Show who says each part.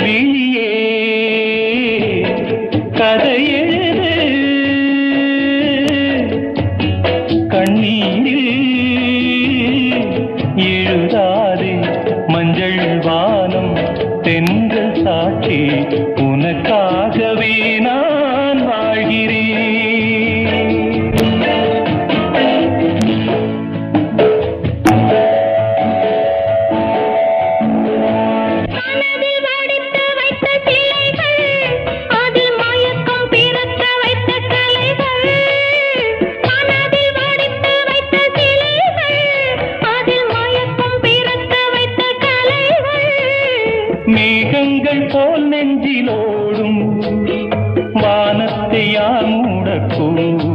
Speaker 1: விழியே கதை கண்ணீரில் எழுதாதே மஞ்சள் வானம் தென்றல் சாட்சி
Speaker 2: உன
Speaker 1: மேகங்கள் போல் நெஞ்சிலோடும் வானத்தை யார் மூடக்கூடும்?